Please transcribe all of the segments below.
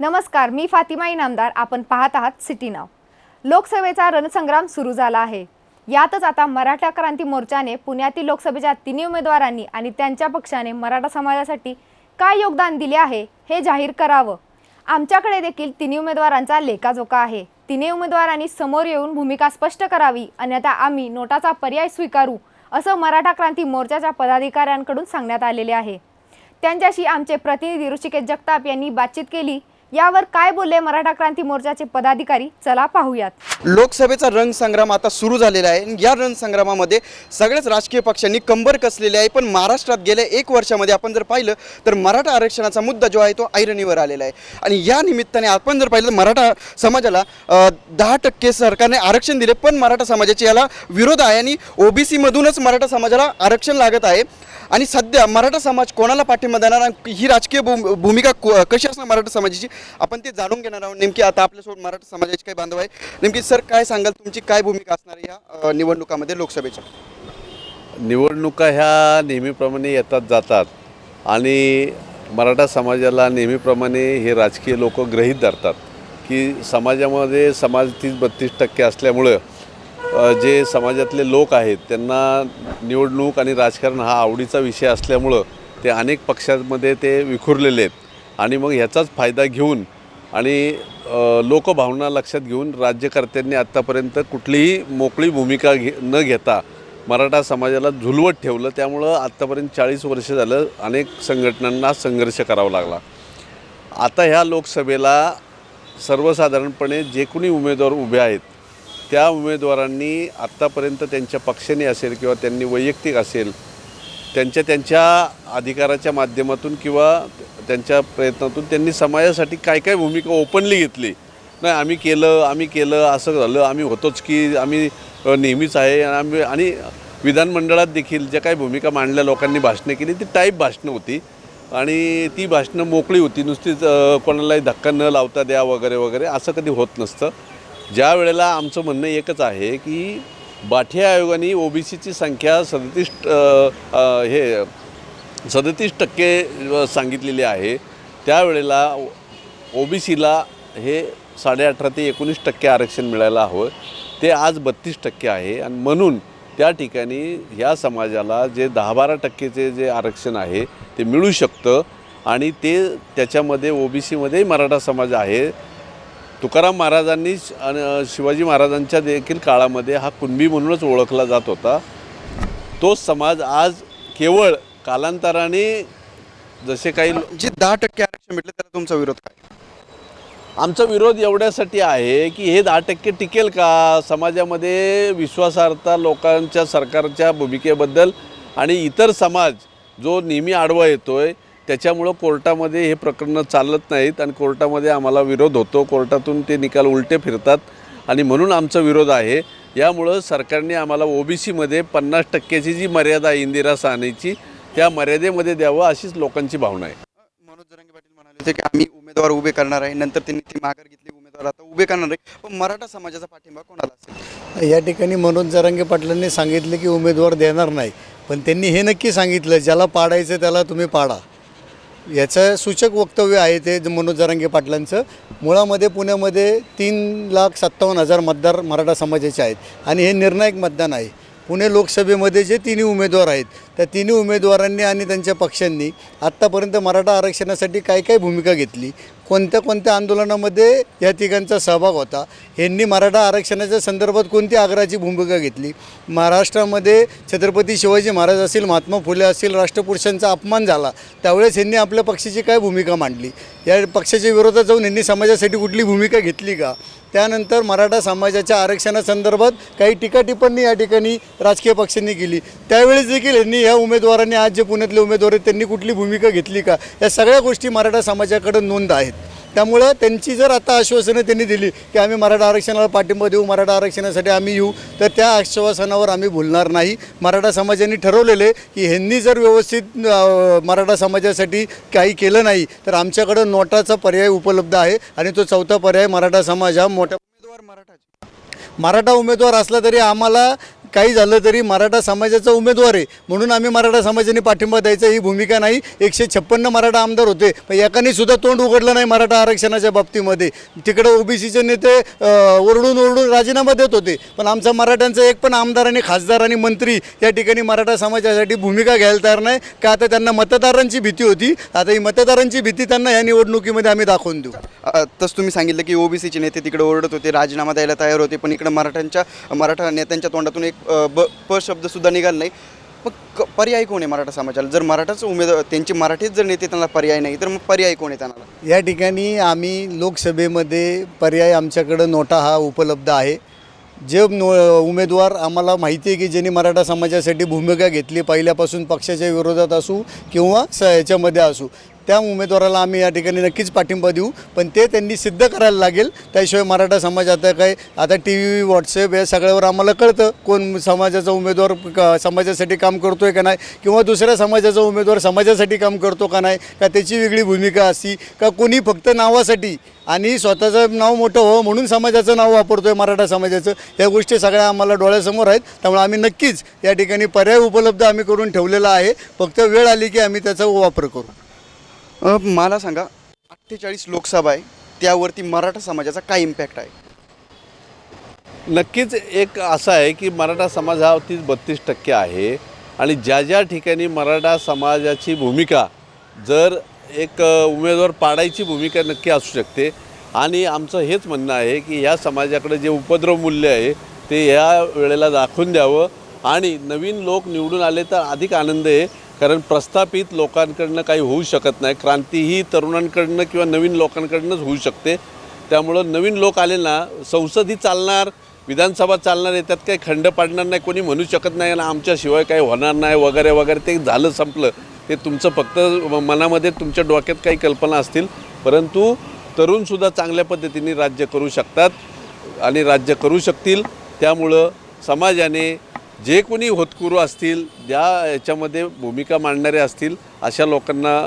नमस्कार मी फातिमा इनामदार. आपण पाहत आहात सिटी नाव. लोकसभेचा रणसंग्राम सुरू झाला आहे. यातच आता मराठा क्रांती मोर्चाने पुण्यातील लोकसभेच्या तिन्ही उमेदवारांनी आणि त्यांच्या पक्षाने मराठा समाजासाठी काय योगदान दिले आहे हे जाहीर करावं. आमच्याकडे देखील तिन्ही उमेदवारांचा लेखाजोखा आहे. तिन्ही उमेदवारांनी समोर येऊन भूमिका स्पष्ट करावी अन्यथा आम्ही नोटाचा पर्याय स्वीकारू असं मराठा क्रांती मोर्चाच्या पदाधिकाऱ्यांकडून सांगण्यात आलेले आहे. त्यांच्याशी आमचे प्रतिनिधी ऋषिकेश जगताप यांनी बातचीत केली. यावर काय बोलले मराठा क्रांती मोर्चाचे पदाधिकारी? चला पाहूयात. लोकसभेचा रणसंग्राम आता सुरू झालेला आहे. आणि या रणसंग्रामामध्ये सगळ्याच राजकीय पक्षांनी कंबर कसलेली आहे पण महाराष्ट्रात गेल्या एक वर्षामध्ये आपण जर पाहिलं तर मराठा आरक्षणाचा मुद्दा जो आहे तो ऐरणीवर आलेला आहे. आणि या निमित्ताने आपण जर पाहिलं तर मराठा समाजाला दहा टक्के सरकारने आरक्षण दिले पण मराठा समाजाची याला विरोध आहे आणि ओबीसीमधूनच मराठा समाजाला आरक्षण लागत आहे. आणि सध्या मराठा समाज कोणाला पाठिंबा देणार ही राजकीय भूम- भूमिका कशी असणार मराठा समाजाची? आपण ते जाणून घेणार आहोत नेमकी आता आपल्यासोबत मराठा समाजाचे काही बांधव आहे नेमकी सर काय सांगाल तुमची काय भूमिका असणार या निवडणुकामध्ये लोकसभेच्या? निवडणुका ह्या नेहमीप्रमाणे येतात जातात. आणि मराठा समाजाला नेहमीप्रमाणे हे राजकीय लोक ग्रहीत धरतात की समाजामध्ये समाज तीस बत्तीस टक्के असल्यामुळं जे समाजातले लोक आहेत त्यांना निवडणूक आणि राजकारण हा आवडीचा विषय असल्यामुळं ते अनेक पक्षांमध्ये ते विखुरलेले आहेत. आणि मग ह्याचाच फायदा घेऊन आणि लोकभावना लक्षात घेऊन राज्यकर्त्यांनी आत्तापर्यंत कुठलीही मोकळी भूमिका घे न घेता मराठा समाजाला झुलवत ठेवलं. त्यामुळं आत्तापर्यंत चाळीस वर्ष झालं अनेक संघटनांना संघर्ष करावा लागला. आता ह्या लोकसभेला सर्वसाधारणपणे जे कोणी उमेदवार उभे आहेत त्या उमेदवारांनी आत्तापर्यंत त्यांच्या पक्षाने असेल किंवा त्यांनी वैयक्तिक असेल त्यांच्या त्यांच्या अधिकाराच्या माध्यमातून किंवा त्यांच्या प्रयत्नातून त्यांनी समाजासाठी काय काय भूमिका ओपनली घेतली. नाही आम्ही केलं आम्ही केलं असं झालं आम्ही होतोच की आम्ही नेहमीच आहे. आम्ही आणि विधानमंडळात देखील ज्या काही भूमिका मांडल्या लोकांनी भाषणं केली ती टाईप भाषणं होती. आणि ती भाषणं मोकळी होती. नुसतीच कोणालाही धक्का न लावता द्या वगैरे वगैरे असं कधी होत नसतं. ज्या वेळेला आमचं म्हणणं एकच आहे की बाठिया आयोगाने ओबीसीची संख्या सदतीस हे सदतीस टक्के सांगितलेले सांगितलेली आहे. त्यावेळेला ओ बी सीला हे साडेअठरा ते एकोणीस टक्के आरक्षण मिळायला हवं. ते आज बत्तीस टक्के आहे आणि म्हणून त्या ठिकाणी ह्या समाजाला जे दहा बारा टक्केचे जे आरक्षण आहे ते मिळू शकतं आणि ते त्याच्यामध्ये ओ बी सीमध्येही मराठा समाज आहे. तुकाराम महाराजांनी श- आणि शिवाजी महाराजांच्या देखील काळामध्ये हा कुणबी म्हणूनच ओळखला जात होता. तो समाज आज केवळ कालांतराने जसे काही जे दहा टक्के आरक्षण भेटले त्याला तुमचा विरोध काय? आमचा विरोध एवढ्यासाठी आहे की हे दहा टक्के टिकेल का? समाजामध्ये विश्वासार्हता लोकांच्या सरकारच्या भूमिकेबद्दल आणि इतर समाज जो नेहमी आडवा येतोय त्याच्यामुळं कोर्टामध्ये हे प्रकरणं चालत नाहीत आणि कोर्टामध्ये आम्हाला विरोध होतो. कोर्टातून ते निकाल उलटे फिरतात आणि म्हणून आमचा विरोध आहे. यामुळं सरकारने आम्हाला ओबीसीमध्ये पन्नास टक्क्याची जी मर्यादा आहे इंदिरा साहनीची त्या मर्यादेमध्ये द्यावं अशीच लोकांची भावना आहे. मनोज जरांगे पाटील म्हणाले होते की आम्ही उमेदवार उभे करणार आहे. नंतर त्यांनी ती माघार घेतली उमेदवार आता उभे करणार आहे. पण मराठा समाजाचा पाठिंबा कोणाला असेल? या ठिकाणी मनोज जरांगे पाटलांनी सांगितले की उमेदवार देणार नाही. पण त्यांनी हे नक्की सांगितलं ज्याला पाडायचं त्याला तुम्ही पाडा. याचं सूचक वक्तव्य आहे ते मनोज जरांगे पाटलांचं. मुळामध्ये पुण्यामध्ये तीन लाख सत्तावन्न हजार मतदार मराठा समाजाचे आहेत. आणि हे निर्णायक मतदान आहे. पुणे लोकसभेमध्ये जे तिन्ही उमेदवार आहेत त्या तिन्ही उमेदवारांनी आणि त्यांच्या पक्षांनी आत्तापर्यंत मराठा आरक्षणासाठी काय काय भूमिका घेतली? कोणत्या कोणत्या आंदोलनामध्ये या तिघांचा सहभाग होता? यांनी मराठा आरक्षणाच्या संदर्भात कोणती आग्रहाची भूमिका घेतली? महाराष्ट्रामध्ये छत्रपती शिवाजी महाराज असतील महात्मा फुले असतील राष्ट्रपुरुषांचा अपमान झाला त्यावेळेस यांनी आपल्या पक्षाची काय भूमिका मांडली? या पक्षाच्या विरोधात जाऊन यांनी समाजासाठी कुठली भूमिका घेतली का? त्यानंतर मराठा समाजाच्या आरक्षणासंदर्भात काही टीका टिप्पणी या ठिकाणी राजकीय पक्षांनी केली. त्यावेळेस देखील यांनी या उमेदवारांनी आज जे पुण्यातले उमेदवार आहेत त्यांनी कुठली भूमिका घेतली का? या सगळ्या गोष्टी मराठा समाजाकडे नोंद आहेत. त्यामुळं त्यांची जर आता आश्वासनं त्यांनी दिली की आम्ही मराठा आरक्षणाला पाठिंबा देऊ मराठा आरक्षणासाठी आम्ही येऊ तर त्या आश्वासनावर आम्ही भुलणार नाही. मराठा समाजाने ठरवलेले की ह्यांनी जर व्यवस्थित मराठा समाजासाठी काही केलं नाही तर आमच्याकडं नोटाचा पर्याय उपलब्ध आहे आणि तो चौथा पर्याय मराठा समाज हा मोठ्या उमेदवार मराठा मराठा उमेदवार असला तरी आम्हाला काही झालं तरी मराठा समाजाचा उमेदवार आहे. म्हणून आम्ही मराठा समाजाने पाठिंबा द्यायचा ही भूमिका नाही. एकशे छप्पन्न मराठा आमदार होते. पण एकाने सुद्धा तोंड उघडलं नाही मराठा आरक्षणाच्या बाबतीमध्ये. तिकडं ओबीसीचे नेते ओरडून ओरडून राजीनामा देत होते. पण आमचा मराठ्यांचा एक पण आमदार आणि खासदार आणि मंत्री या ठिकाणी मराठा समाजासाठी भूमिका घ्यायला तयार नाही. का आता त्यांना मतदारांची भीती होती. आता ही मतदारांची भीती त्यांना या निवडणुकीमध्ये आम्ही दाखवून देऊ. तसं तुम्ही सांगितलं की ओबीसीचे नेते तिकडे ओरडत होते राजीनामा द्यायला तयार होते. पण इकडे मराठ्यांच्या मराठा नेत्यांच्या तोंडातून एक ब प शब्दसुद्धा निघाला नाही. मग क- पर्याय कोण आहे मराठा समाजाला? जर मराठाच उमेदवार त्यांचे मराठीच जर नेते त्यांना पर्याय नाही तर मग पर्याय कोण आहे त्यांना? या ठिकाणी आम्ही लोकसभेमध्ये पर्याय आमच्याकडं नोटा हा उपलब्ध आहे. जे नो उमेदवार आम्हाला माहिती आहे की ज्यांनी मराठा समाजासाठी भूमिका घेतली पहिल्यापासून पक्षाच्या विरोधात असू किंवा स याच्यामध्ये असू त्या उमेदवाराला आम्ही या ठिकाणी नक्कीच पाठिंबा देऊ. पण ते त्यांनी सिद्ध करायला लागेल. त्याशिवाय मराठा समाज आता काय आता टी व्ही व्हॉट्सअप या सगळ्यावर आम्हाला कळतं कोण समाजाचा उमेदवार क- समाजासाठी काम करतो आहे का नाही किंवा दुसऱ्या समाजाचा उमेदवार समाजासाठी काम करतो का नाही का त्याची वेगळी भूमिका असती का कोणी फक्त नावासाठी आणि स्वतःचं नाव मोठं व्हावं म्हणून समाजाचं नाव वापरतो आहे मराठा समाजाचं या गोष्टी सगळ्या आम्हाला डोळ्यासमोर आहेत. त्यामुळे आम्ही नक्कीच या ठिकाणी पर्याय उपलब्ध आम्ही करून ठेवलेला आहे. फक्त वेळ आली की आम्ही त्याचा वापर करू. अ, मला सांगा अठ्ठेचाळीस लोकसभा आहे त्यावरती मराठा समाजाचा काय इम्पॅक्ट आहे? नक्कीच एक असं आहे की मराठा समाज हा तीस बत्तीस टक्के आहे आणि ज्या ज्या ठिकाणी मराठा समाजाची भूमिका जर एक अ, उमेदवार पाडायची भूमिका नक्की असू शकते. आणि आमचं हेच म्हणणं आहे की ह्या समाजाकडे जे उपद्रव मूल्य आहे ते या वेळेला दाखवून द्यावं. आणि नवीन लोक निवडून आले तर अधिक आनंद आहे. कारण प्रस्थापित लोकांकडनं काही होऊ शकत नाही. क्रांती ही तरुणांकडनं किंवा नवीन लोकांकडनंच होऊ शकते. त्यामुळं नवीन लोक आले ना संसद ही चालणार विधानसभा चालणार आहे त्यात काही खंड पाडणार नाही कोणी म्हणू शकत नाही आणि आमच्याशिवाय काही होणार नाही वगैरे वगैरे ते झालं संपलं. ते तुमचं फक्त मनामध्ये तुमच्या डोक्यात काही कल्पना असतील. परंतु तरुणसुद्धा चांगल्या पद्धतीने राज्य करू शकतात आणि राज्य करू शकतील. त्यामुळं समाजाने जे कोणी होतकुरू असतील ज्या याच्यामध्ये भूमिका मांडणारे असतील अशा लोकांना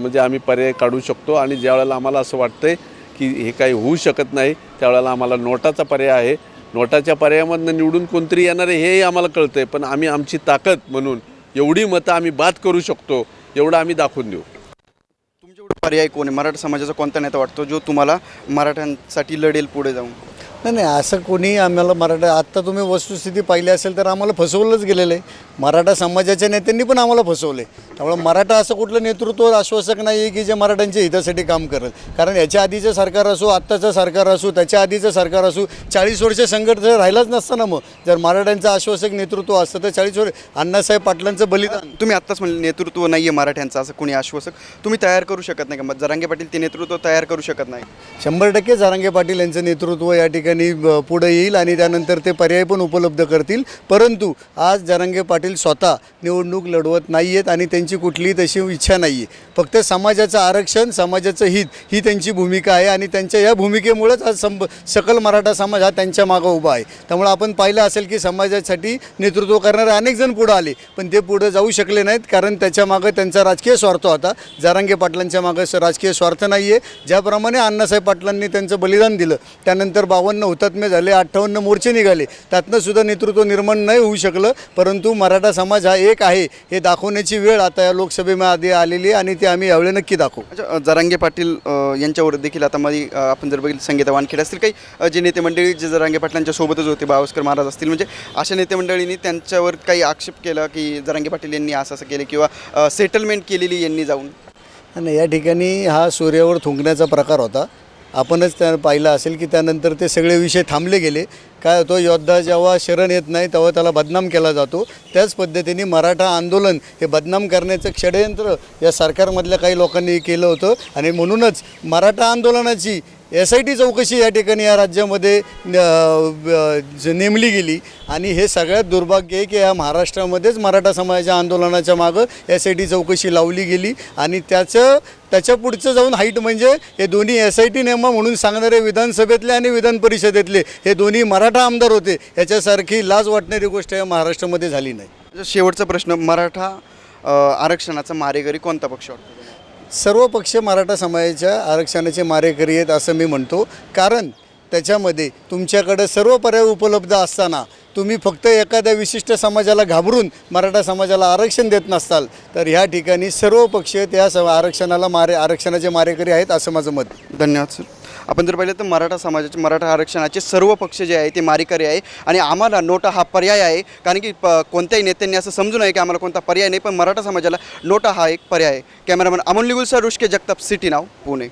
म्हणजे आम्ही पर्याय काढू शकतो. आणि ज्यावेळेला आम्हाला असं वाटतंय की हे काही होऊ शकत नाही त्यावेळेला आम्हाला नोटाचा पर्याय आहे. नोटाच्या पर्यायामधनं निवडून कोणतरी येणार आहे हेही आम्हाला कळतं आहे पण आम्ही आमची ताकद म्हणून एवढी मतं आम्ही बाद करू शकतो एवढं आम्ही दाखवून देऊ. तुमच्याकडे पर्याय कोण आहे? मराठा समाजाचा कोणता नेता वाटतो जो तुम्हाला मराठ्यांसाठी लढेल पुढे जाऊन? नाही नाही असं कोणी आम्हाला मराठा आत्ता तुम्ही वस्तुस्थिती पाहिली असेल तर आम्हाला फसवलंच गेलेलं आहे. मराठा समाजाच्या नेत्यांनी पण आम्हाला फसवले त्यामुळे मराठा असं कुठलं नेतृत्व आश्वासक नाही आहे की जे मराठ्यांच्या हितासाठी काम करेल कारण याच्या आधीचं सरकार असो आत्ताचं सरकार असो त्याच्या आधीचं सरकार असो चाळीस वर्ष जर राहिलाच नसतं ना मग. जर मराठ्यांचं आश्वासक नेतृत्व असतं तर चाळीस वर्ष अण्णासाहेब पाटलांचं बलिदान. तुम्ही आत्ताच म्हणले नेतृत्व नाही आहे मराठ्यांचं असं कोणी आश्वासक? तुम्ही तयार करू शकत नाही का? मग जरांगे पाटील ते नेतृत्व तयार करू शकत नाही. शंभर टक्के जारांगे पाटील यांचं नेतृत्व या ठिकाणी ठिकाणी पुढे येईल आणि त्यानंतर ते पर्याय पण उपलब्ध करतील. परंतु आज जारांगे पाटील स्वतः निवडणूक लढवत नाही आहेत आणि त्यांची कुठलीही तशी इच्छा नाही आहे फक्त समाजाचं आरक्षण समाजाचं हित ही त्यांची भूमिका आहे आणि त्यांच्या या भूमिकेमुळेच आज संब सकल मराठा समाज हा त्यांच्या मागं उभा आहे. त्यामुळे आपण पाहिलं असेल की समाजासाठी नेतृत्व करणारे अनेक जण पुढं आले पण ते पुढं जाऊ शकले नाहीत कारण त्याच्या मागं त्यांचा राजकीय स्वार्थ होता. जारांगे पाटलांच्या मागं राजकीय स्वार्थ नाही आहे ज्याप्रमाणे अण्णासाहेब पाटलांनी त्यांचं बलिदान दिलं त्यानंतर बावन्न हुतात्मे झाले अठ्ठावन्न मोर्चे निघाले. त्यातनं सुद्धा नेतृत्व निर्माण नाही होऊ शकलं परंतु मराठा समाज हा एक आहे. हे दाखवण्याची वेळ आता या लोकसभेमध्ये आलेली आहे आणि ते आम्ही यावेळी नक्की दाखवू. अच्छा जरांगे पाटील यांच्यावर देखील आता मध्ये अ, आपण जर बघितलं संगीता वानखेडे असतील काही जे नेते मंडळी जे जरांगे पाटलांच्या सोबतच होते बावस्कर महाराज असतील म्हणजे अशा नेते मंडळींनी त्यांच्यावर काही आक्षेप केला की जरांगे पाटील यांनी असं असं केलं किंवा सेटलमेंट केलेली यांनी जाऊन? आणि या ठिकाणी हा सूर्यावर थुंकण्याचा प्रकार होता. आपणच त्या पाहिलं असेल की त्यानंतर ते सगळे विषय थांबले गेले. काय होतं योद्धा जेव्हा शरण येत नाही तेव्हा त्याला बदनाम केला जातो. त्याच पद्धतीने मराठा आंदोलन हे बदनाम करण्याचं षडयंत्र या सरकारमधल्या काही लोकांनी केलं होतं. आणि म्हणूनच मराठा आंदोलनाची एस आय टी चौकशी या ठिकाणी या राज्यामध्ये नेमली गेली. आणि हे सगळ्यात दुर्भाग्य आहे की या महाराष्ट्रामध्येच मराठा समाजाच्या आंदोलनाच्या मागं एस आय टी चौकशी लावली गेली. आणि त्याचं त्याच्या पुढचं जाऊन हाईट म्हणजे हे दोन्ही एस आय टी नेमा म्हणून सांगणारे विधानसभेतले आणि विधान परिषदेतले हे दोन्ही मराठा आमदार होते याच्यासारखी लाज वाटणारी गोष्ट या महाराष्ट्रामध्ये झाली नाही. शेवटचा प्रश्न मराठा आरक्षणाचा मारेकरी कोणता पक्ष वाटतो? सर्व पक्ष मराठा समाजाच्या आरक्षणाचे मारेकरी आहेत असं मी म्हणतो. कारण त्याच्यामध्ये तुमच्याकडं सर्व पर्याय उपलब्ध असताना तुम्ही फक्त एखाद्या विशिष्ट समाजाला घाबरून मराठा समाजाला आरक्षण देत नसताल तर ह्या ठिकाणी सर्व पक्ष त्या स आरक्षणाला मारे आरक्षणाचे मारेकरी आहेत असं माझं मत धन्यवाद सर. आपण जर पाहिलं तर मराठा समाजाचे मराठा आरक्षणाचे सर्व पक्ष जे आहे ते मारेकरी आहे आणि आम्हाला नोटा हा पर्याय आहे. कारण की प कोणत्याही नेत्यांनी असं समजू नये की आम्हाला कोणता पर्याय नाही पण मराठा समाजाला नोटा हा एक पर्याय आहे. कॅमेरामन अमोल लिगुल सर रुष्के जगताप सिटी नाव पुणे.